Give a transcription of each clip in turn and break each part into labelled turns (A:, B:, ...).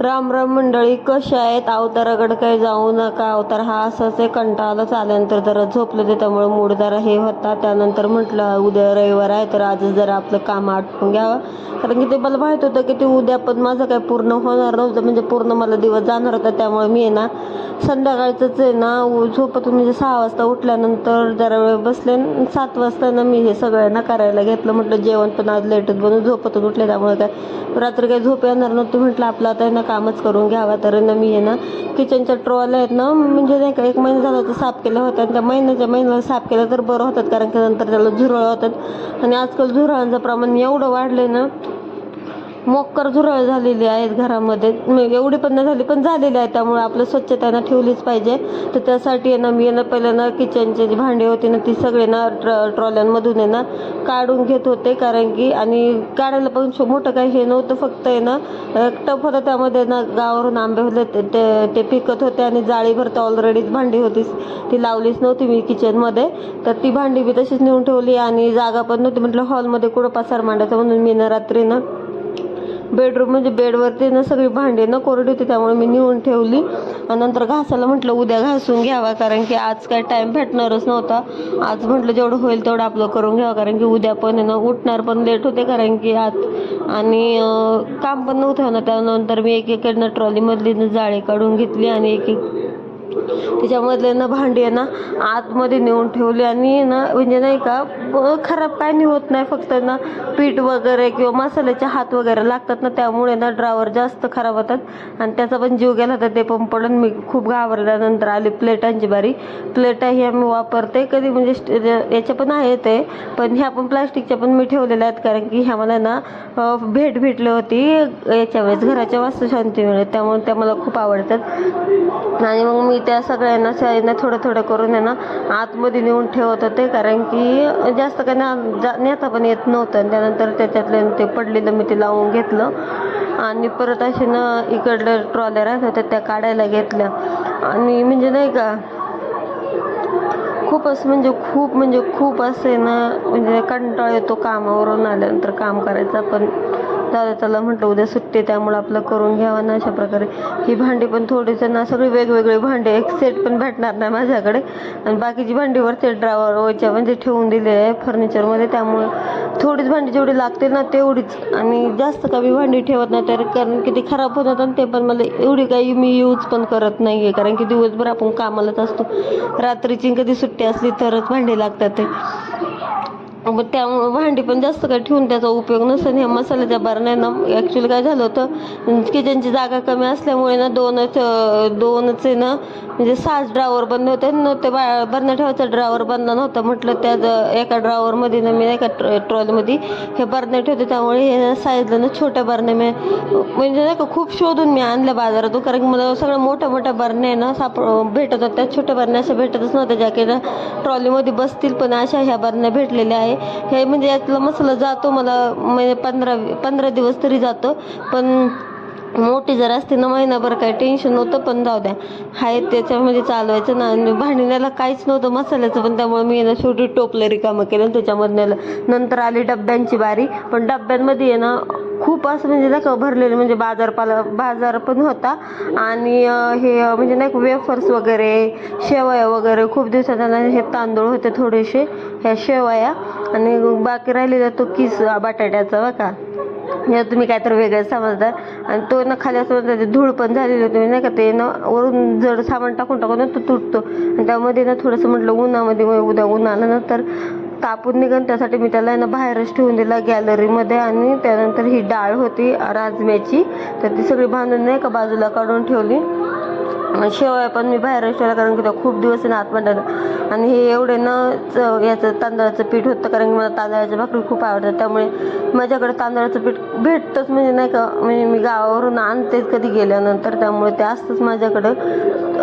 A: राम राम मंडळी कशा आहेत? अवताराकडे काही जाऊ नका. अवतार हा असंच आहे कंटाळा आल्यानंतर जरा झोपलं ते त्यामुळे मूड जरा हे होता. त्यानंतर म्हटलं उद्या रविवार आहे तर आजच जरा आपलं काम आटपून घ्यावं. कारण की ते मला माहीत होतं की ते उद्या पण माझं काही पूर्ण होणार नव्हतं. म्हणजे पूर्ण मला दिवस जाणार होता त्यामुळे मी आहे ना संध्याकाळचंच आहे ना उ- म्हणजे सहा वाजता उठल्यानंतर जरा वेळ बसले सात वाजता ना मी हे सगळं ना करायला घेतलं. म्हटलं जेवण पण आज लेटच बनवून झोपतून उठले त्यामुळे काय रात्री काही झोप येणार नव्हती. म्हटलं आपलं आता आहे ना कामच करून घ्यावा. तर ना मी आहे ना किचनच्या ट्रॉल्या आहेत ना म्हणजे नाही का एक महिना झाला तर साफ केलं होतं आणि त्या महिन्याच्या महिन्याला साफ केलं तर बरं होतात कारण की नंतर त्याला झुरळ होतात. आणि आजकाल झुरळांचं प्रमाण एवढं वाढलं ना मोक्कर झुरळ झालेली आहेत घरामध्ये. एवढी पण नाही झाली पण झालेली आहे. त्यामुळे आपलं स्वच्छता ना ठेवलीच पाहिजे. तर त्यासाठी आहे ना मी ना पहिल्या ना किचनचे जी भांडी होती ना ती सगळे ना ट्र ट्रॉल्यांमधून आहे ना काढून घेत होते. कारण की आणि काढायला पण मोठं काही हे नव्हतं. फक्त आहे ना टप होतं. त्यामध्ये ना गावावरून आंबे होते. ते- ते पिकत होते आणि जाळीभर तर ऑलरेडीच भांडी होती. ती लावलीच नव्हती मी किचनमध्ये. तर ती भांडी मी तशीच नेऊन ठेवली आणि जागा पण नव्हती. म्हटलं हॉलमध्ये कुठं पसार मांडायचं म्हणून मी ना रात्री ना बेडरूम म्हणजे बेडवरती ना सगळी भांडी ना कोरडी होती त्यामुळे मी नेऊन ठेवली. आणि नंतर घासायला म्हटलं उद्या घासून घ्यावा कारण की आज काय टाईम भेटणारच नव्हता. आज म्हटलं जेवढं होईल तेवढं आपलं करून घ्यावं कारण की उद्या पण ना उठणार पण लेट होते कारण की आज आणि काम पण नव्हतं ना त्यानंतर मी एक एकडनं ट्रॉलीमधली ना जाळी काढून घेतली आणि एक एक त्याच्यामधले ना भांडी आहे ना आतमध्ये नेऊन ठेवली आणि ना म्हणजे नाही का खराब काय नाही होत नाही फक्त ना पीठ वगैरे किंवा मसाल्याचे हात वगैरे लागतात ना त्यामुळे ना ड्रावर जास्त खराब होतात. आणि त्याचा पण जीव गेला होता ते पण पडून मी खूप घाबरल्यानंतर आली प्लेटांची बारी. प्लेटा ह्या मी वापरते कधी म्हणजे याच्या पण आहे ते पण ह्या पण प्लास्टिकच्या पण मी ठेवलेल्या आहेत कारण की ह्या मला ना भेट भेटली होती याच्या वेळेस घराच्या वास्तुशांती मिळत त्यामुळे त्या मला खूप आवडतात. आणि मग मी त्या सगळ्या सगळ्यांना शाईनं थोडं थोडं करून आहे ना आतमध्ये नेऊन ठेवत होते. कारण की जास्त काही ना जा नेता पण येत नव्हतं. आणि त्यानंतर त्याच्यातले ते पडलेलं मी ते लावून घेतलं. आणि परत असे ना इकडलं ट्रॉल्या राहत होत्या त्या काढायला घेतल्या. आणि म्हणजे नाही का खूप असं म्हणजे खूप म्हणजे खूप असे ना म्हणजे कंटाळ येतो कामावरून आल्यानंतर काम करायचा. पण दादा त्याला म्हटलं उद्या सुट्टी त्यामुळे आपलं करून घ्यावं ना अशा प्रकारे. ही भांडी पण थोडीसं ना सगळी वेगवेगळी भांडी एक सेट पण भेटणार नाही माझ्याकडे. आणि बाकीची भांडी वरती ड्रावर म्हणजे ठेवून दिले आहे फर्निचरमध्ये त्यामुळे थोडीच भांडी जेवढी लागते ना तेवढीच. आणि जास्त कमी भांडी ठेवत नाही तर कारण की ती खराब होतात आणि ते पण मला एवढी काही मी यूज पण करत नाही आहे कारण की दिवसभर आपण कामालाच असतो. रात्रीची कधी सुट्टी असली तरच भांडी लागतात ते. मग त्यामुळे भांडी पण जास्त काही ठेवून त्याचा उपयोग नसेल. ह्या मसाल्याच्या बरण्या ना ॲक्च्युली काय झालं होतं किचनची जागा कमी असल्यामुळे ना दोनच दोनच आहे ना म्हणजे सात ड्रावर बंद होते. न ते बा बरण्या ठेवायचा ड्रावर बंद नव्हता म्हटलं त्या एका ड्रावरमध्ये ना मी नाही का ट्र ट्रॉलीमध्ये हे बरण्या ठेवते. त्यामुळे हे साईजला ना छोट्या बरण्या मी म्हणजे नाही का खूप शोधून मी आणल्या बाजारातून. कारण की मला सगळ्या मोठ्या मोठ्या बरण्या आहे ना साप भेटत होत्या. छोट्या बरण्या अशा भेटतच नव्हत्या. ज्या काही ना ट्रॉलीमध्ये बसतील पण अशा ह्या बरण्या भेटलेल्या आहे. हे म्हणजे यातला मसाला जातो मला म्हणजे पंधरा पंधरा दिवस तरी जातो. पण मोठी जर असते ना महिनाभर काही टेन्शन नव्हतं पण जाऊ द्या. हाय त्याच्यामध्ये चालवायचं ना. आणि भांडण्याला काहीच नव्हतं मसाल्याचं पण त्यामुळे मी ना शेवटी टोपलं रिकामं केलं आणि त्याच्यामधनं नंतर आली डब्यांची बारी. पण डब्यांमध्ये आहे ना खूप असं म्हणजे नाही का भरलेलं म्हणजे बाजारपाला बाजार पण होता. आणि हे म्हणजे नाही का वेफर्स वगैरे शेवया वगैरे खूप दिवसात हे तांदूळ होते थोडेसे ह्या शेवया. आणि बाकी राहिलेला तो किस बटाट्याचा बघा. हे तुम्ही काय तर वेगळं समजता. आणि तो ना खाली असं त्याची धूळ पण झालेली होती म्हणजे नाही का ते ना वरून जड सामान टाकून टाकून तो तुटतो. आणि त्यामध्ये ना थोडंसं म्हटलं उन्हामध्ये मग उद्या ऊन आलं ना तर तापून निघन. त्यासाठी मी त्याला ना बाहेरच ठेवून दिला गॅलरीमध्ये. आणि त्यानंतर ही डाळ होती राजम्याची. तर ती सगळी बांधून नाही का बाजूला काढून ठेवली. शेवया पण मी बाहेरच ठेवल्या कारण की त्या खूप दिवस आहे ना आतमध्ये. आणि हे एवढे न च- याचं तांदळाचं पीठ होतं कारण की मला तांदळाच्या भाकरी खूप आवडतात. त्यामुळे माझ्याकडे तांदळाचं पीठ भेटतंच म्हणजे नाही का म्हणजे मी गावावरून आणतेच कधी गेल्यानंतर. त्यामुळे ते असतंच माझ्याकडं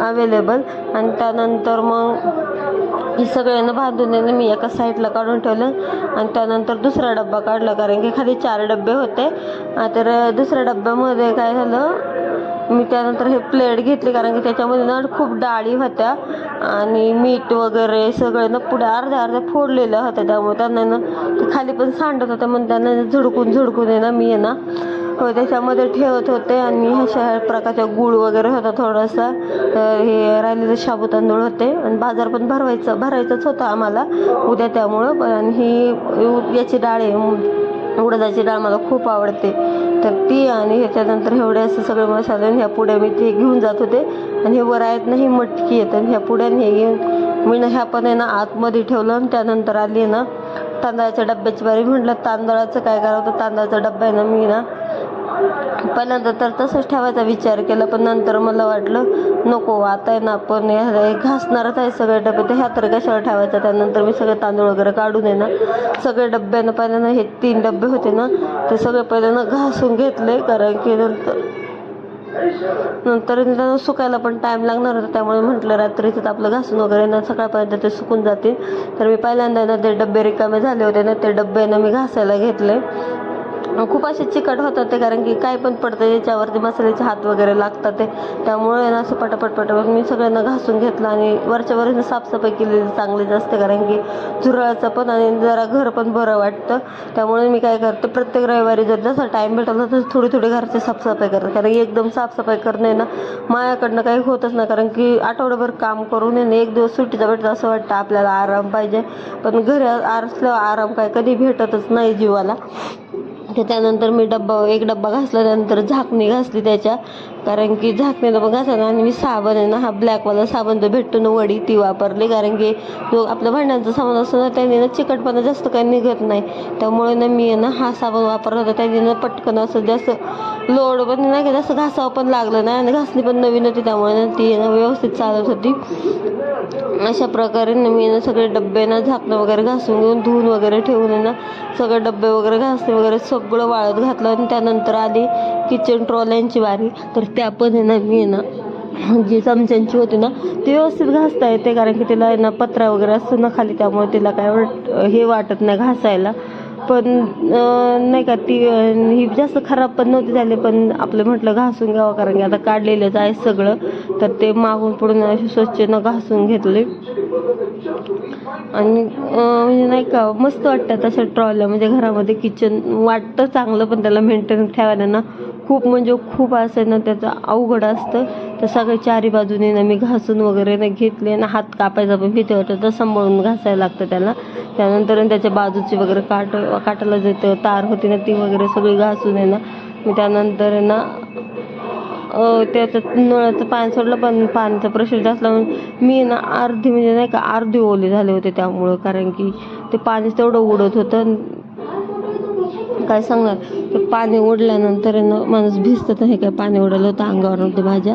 A: अवेलेबल आणि त्यानंतर मग हे सगळ्यांना बांधून आहे मी एका साईडला काढून ठेवलं. आणि त्यानंतर दुसरा डब्बा काढला कारण की खाली चार डबे होते. तर दुसऱ्या डब्यामध्ये काय झालं मी त्यानंतर हे प्लेट घेतली कारण की त्याच्यामध्ये ना खूप डाळी होत्या आणि मीठ वगैरे सगळं ना पुढे अर्ध्या अर्ध्या फोडलेल्या होत्या त्यामुळे त्यांना ना ते खाली पण सांडत होतं. म्हणून त्यांना झुडकून झुडकून आहे ना मी आहे ना हो त्याच्यामध्ये ठेवत होते आणि अशा प्रकारच्या गूळ वगैरे होता थोडासा. तर हे राहिलेले शाबू तांदूळ होते. आणि बाजार पण भरवायचं भरायचाच होता आम्हाला उद्या त्यामुळं. पण आणि ही याची डाळ आहे उडदाची डाळ मला खूप आवडते. तर ती आणि ह्याच्यानंतर एवढे असे सगळे मसाले आणि ह्या पुड्या मी ते घेऊन जात होते. आणि हे वर आहेत ना ही मटकी आहेत आणि ह्या पुड्याने हे घेऊन मी ना ह्या पण आहे ना आतमध्ये ठेवलं आणि त्यानंतर आली ना तांदळाच्या डब्याची बारी. म्हटलं तांदळाचं काय करावं? तर तांदळाचा डब्बा आहे ना मी ना पहिल्यांदा तर तसंच ठेवायचा विचार केला पण नंतर मला वाटलं नको आता आहे ना आपण घासणारच आहे सगळे डबे तर ह्या तर कशाला ठेवायचा? त्यानंतर मी सगळे तांदूळ वगैरे काढून आहे ना सगळे डब्यानं पहिल्यांदा हे तीन डबे होते ना ते सगळे पहिल्यांदा घासून घेतले कारण की नंतर नंतर त्यांना सुकायला पण टाईम लागणार होता त्यामुळे म्हटलं रात्रीचं आपलं घासून वगैरे ना सकाळपर्यंत ते सुकून जातील. तर मी पहिल्यांदा ना ते डबे रिकामे झाले होते ना ते डब्यानं ना मी घासायला घेतले. खूप असे चिकट होतात ते कारण की काय पण पडतं याच्यावरती मसाल्याचे हात वगैरे लागतात ते. त्यामुळे ना असं पटापट पटापट. मी सगळ्यांना घासून घेतलं आणि वरच्या वरनं साफसफाई केलेली चांगलीच असते कारण की झुरळाचं पण आणि जरा घर पण बरं वाटतं. त्यामुळे मी काय करते प्रत्येक रविवारी जर जसा टाईम भेटला तसं थोडी थोडी घरची साफसफाई करते. कारण की एकदम साफसफाई करणे ना माझ्याकडनं काही होतच नाही. कारण की आठवड्याभर काम करून आहे ना एक दिवस सुट्टीचा भेटतं असं वाटतं आपल्याला आराम पाहिजे. पण घरी असल्यावर आराम काय कधी भेटतच नाही जीवाला. त्याच्यानंतर मी डब्बा एक डब्बा घासला त्यानंतर झाकणी घासली त्याच्या. कारण की झाकणीला बघा घासायला आणि मी साबण आहे ना हा ब्लॅकवाला साबण जो भेटतो ना वडी ती वापरली. कारण की जो आपलं भांड्यांचा साबण असतो ना त्याने ना चिकटपणा जास्त काही निघत नाही. त्यामुळे ना मी आहे ना हा साबण वापरला होता. त्याने ना पटकन असं जास्त लोड पण नाही का जास्त घासावं पण लागलं नाही. आणि घासणी पण नवीन होती त्यामुळे ना ती ना व्यवस्थित चालत होती. अशा प्रकारे ना मी ना सगळे डब्बे ना झाकणं वगैरे घासून घेऊन धुवून वगैरे ठेवून आहे ना सगळे डब्बे वगैरे घासणे वगैरे सगळं वाळत घातलं. आणि त्यानंतर आली किचन ट्रॉल्यांची वारी तर त्या पण आहे ना मी ना जी चमच्यांची होती ना ती व्यवस्थित घासता येते कारण की तिला आहे ना पत्रा वगैरे असतो ना खाली त्यामुळे तिला काय वाट हे वाटत नाही घासायला. पण नाही का ती ही जास्त खराब पण नव्हती झाली पण आपलं म्हटलं घासून घ्यावं कारण की आता काढलेलंच आहे सगळं. तर ते मागून पुढून असे स्वच्छ न घासून घेतले. आणि म्हणजे नाही का मस्त वाटतं अशा ट्रॉल्या म्हणजे घरामध्ये किचन वाटतं चांगलं पण त्याला मेंटेन ठेवायला ना खूप म्हणजे खूप असं ना त्याचं अवघड असतं. तर सगळे चारी बाजूने ना मी घासून वगैरे ना घेतले ना हात कापायचा पण भीती वाटतं. तर सांभाळून घासायला लागतं त्याला. त्यानंतर त्याच्या बाजूची वगैरे काट काटाला जे तार होती ना ती वगैरे सगळी घासून आहे ना. मी त्यानंतर आहे ना त्याचं त्याच्यात नळाचं पाणी सोडलं पण पाण्याचा प्रेशर जास्त म्हणून मी ना अर्धी म्हणजे नाही का अर्धी ओले झाले होते त्यामुळं. कारण की ते पाणी तेवढं उडत होतं. काय सांगणार? ते पाणी ओढल्यानंतर माणूस भिजतं तर हे काय पाणी ओढलं होतं अंगावर ते माझ्या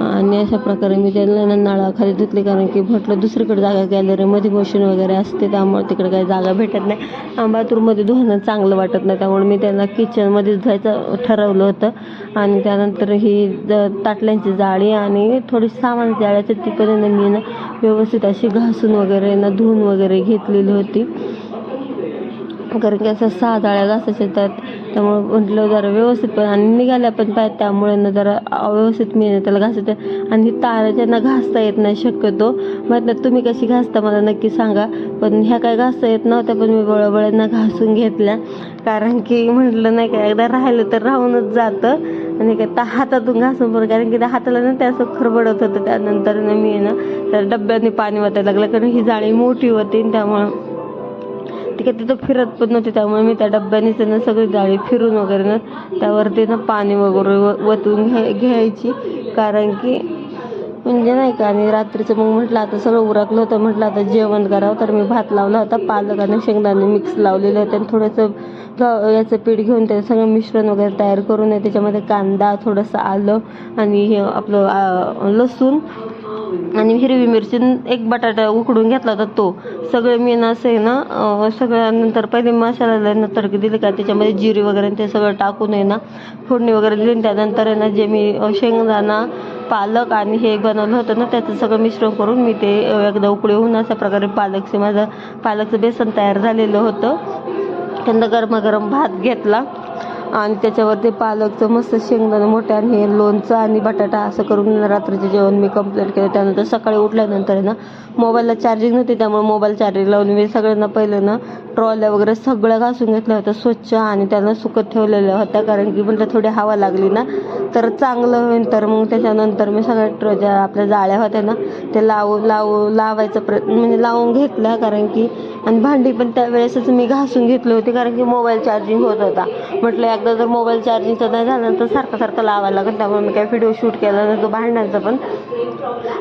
A: आणि अशा प्रकारे मी त्यांना नळाखाली धुतले कारण की म्हटलं दुसरीकडे जागा गॅलरीमध्ये मशीन वगैरे असते त्यामुळे तिकडे काही जागा भेटत नाही. बाथरूममध्ये धुणं चांगलं वाटत नाही त्यामुळे मी त्यांना किचनमध्येच धुवायचं ठरवलं होतं. आणि त्यानंतर ही ज ताटल्यांची जाळी आणि थोडी सामान जाळ्याची तिकडे मी ना व्यवस्थित अशी घासून वगैरे ना धुवून वगैरे घेतलेली होती. कारण की असं सहा जाळ्या घासायच्या येतात. त्यामुळं म्हटलं जरा व्यवस्थित पण आणि निघाल्या पण पाहिजे त्यामुळे ना जरा व्यवस्थित मी त्याला घासायचं आणि ताराच्या ना घासता येत नाही शक्यतो. म्हटलं तुम्ही कशी घासता मला नक्की सांगा. पण ह्या काय घासता येत नव्हत्या पण मी बळबळ्यांना घासून घेतल्या. कारण की म्हटलं नाही का एकदा राहिलं तर राहूनच जातं. आणि काय त्या हातातून घासून पण कारण की त्या हाताला ना ते असं खरबडत होतं. त्यानंतर मी ना त्या डब्याने पाणी वाटायला लागलं. कारण ही जाळी मोठी होती त्यामुळं ती तिथं फिरत पण नव्हती त्यामुळे मी त्या डब्यानेच ना सगळी जाळी फिरून वगैरे ना त्यावरती ना पाणी वगैरे व वतून घ्याय घ्यायची. कारण की म्हणजे नाही का आणि रात्रीचं मग म्हटलं आता सगळं उरकलं होतं म्हटलं आता जेवण करावं तर मी भात लावला होता पालक आणि शेंगदाणे मिक्स लावलेले होते आणि थोडंसं याचं पीठ घेऊन त्याचं सगळं मिश्रण वगैरे तयार करून त्याच्यामध्ये कांदा थोडंसं आलं आणि हे आपलं लसूण आणि हिरवी मिरची एक बटाटा उकडून घेतला होता तो. सगळं मी ना असं आहे ना सगळ्यानंतर पहिले मसाल्याला ना दिले का त्याच्यामध्ये जिरी वगैरे ते सगळं टाकून आहे ना फोडणी वगैरे दिली. त्यानंतर आहे ना जे मी शेंगदाणा पालक आणि हे बनवलं होतं ना त्याचं सगळं मिश्रण करून मी ते एकदा उकळी होऊन अशा प्रकारे पालकचे माझं पालकचं बेसन तयार झालेलं होतं. त्यानंतर गरमागरम भात घेतला. आणि त्याच्यावरती पालकचं मस्त शेंगदाणं मोठ्याने हे लोणचं आणि बटाटा असं करून रात्रीचं जेवण मी कंप्लीट केलं. त्यानंतर सकाळी उठल्यानंतर आहे ना मोबाईलला चार्जिंग नव्हती त्यामुळे मोबाईल चार्जिंग लावून मी सगळ्यांना पहिलं ना ट्रॉल्या वगैरे सगळं घासून घेतलं होतं स्वच्छ आणि त्यांना सुकत ठेवलेल्या होत्या कारण की म्हटलं थोडी हवा लागली ना तर चांगलं होईल. तर मग त्याच्यानंतर मी सगळ्या ट्र ज्या आपल्या जाळ्या होत्या ना ते लावू लावू लावायचा प्रयत्न म्हणजे लावून घेतला कारण की आणि भांडी पण त्यावेळेसच मी घासून घेतली होती कारण की मोबाईल चार्जिंग होत होता. म्हटलं एकदा जर मोबाईल चार्जिंगचा नाही झालं तर सारखं सारखं लावायला लागेल. त्यामुळे मी काय व्हिडिओ शूट केला नंतर भांड्यांचा पण.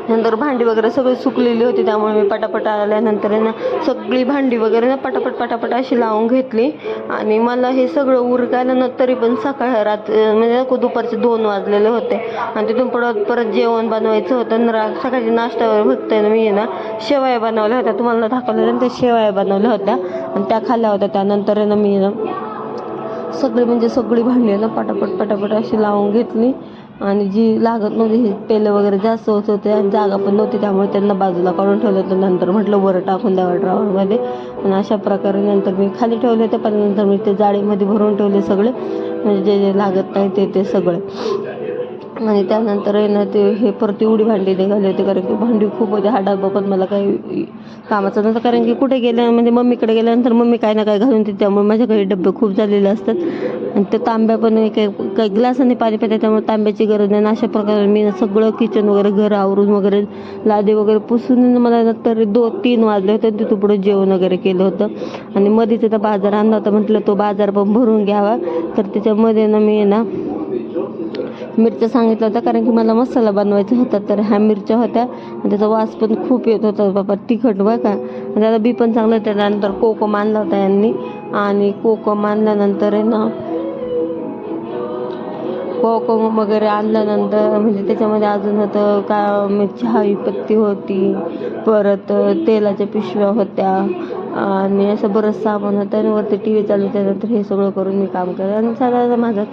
A: नंतर भांडी वगैरे सगळी सुकलेली होती त्यामुळे मी पटापट आल्यानंतर आहे ना सगळी भांडी वगैरे ना पटापट पटापट अशी लावून घेतली. आणि मला हे सगळं उरकायला ना तरी पण सकाळ रात म्हणजे नको दुपारचे दोन वाजलेले होते. आणि तिथून परत परत जेवण बनवायचं होतं. ना रा सकाळची नाश्त्यावर बघते ना मी ना शेवया बनवल्या होत्या. तुम्हाला दाखवल्या त्या शेवया बनवल्या होत्या. आणि त्या खाल्ल्या होत्या. त्यानंतर आहे ना मी ना सगळी म्हणजे सगळी भांडी ना पटापट पटापट अशी लावून घेतली. आणि जी लागत नव्हती ही पेलं वगैरे जास्त होत होते आणि जागा पण नव्हती त्यामुळे त्यांना बाजूला काढून ठेवलं होतं. नंतर म्हटलं वर टाकून द्यावं ड्रावरमध्ये आणि अशा प्रकारे नंतर मी खाली ठेवले होते पण नंतर मी ते जाळीमध्ये भरून ठेवले सगळे. म्हणजे जे जे लागत नाही ते ते सगळे. आणि त्यानंतर आहे ना ते हे परत एवढी भांडी निघाली होती कारण की भांडी खूप होते हा डबा पण मला काही कामाचा नव्हता कारण की कुठे गेल्या म्हणजे मम्मीकडे गेल्यानंतर मम्मी काय ना काय घालून देते त्यामुळे माझ्याकडे डबे खूप झालेले असतात. आणि ते तांब्या पण एक काही ग्लासाने पाणी पिते त्यामुळे तांब्याची गरज नाही. आणि अशा प्रकारे मी सगळं किचन वगैरे घर आवरून वगैरे लादी वगैरे पुसून मला ना तरी दो तीन वाजले होते तिथून तिथं पुढे जेवण वगैरे केलं होतं. आणि मध्येच तर बाजार आणला होता म्हटलं तो बाजार पण भरून घ्यावा. तर त्याच्यामध्ये ना मी ना मिरच्या सांगितल्या होत्या कारण की मला मसाला बनवायचा होता तर ह्या मिरच्या होत्या. आणि त्याचा वास पण खूप येत होता बाबा तिखट बाय का. त्याला बी पण चांगलं होतं त्यानंतर कोकम आणला होता यांनी. आणि कोकम आणल्यानंतर आहे ना कोकम वगैरे आणल्यानंतर म्हणजे त्याच्यामध्ये अजून होतं का मिरची पत्ती होती परत तेलाच्या पिशव्या होत्या. आणि असं बरंच सामान होतं आणि वरती टी व्ही चालू त्यानंतर हे सगळं करून मी काम केलं. आणि साधारण माझं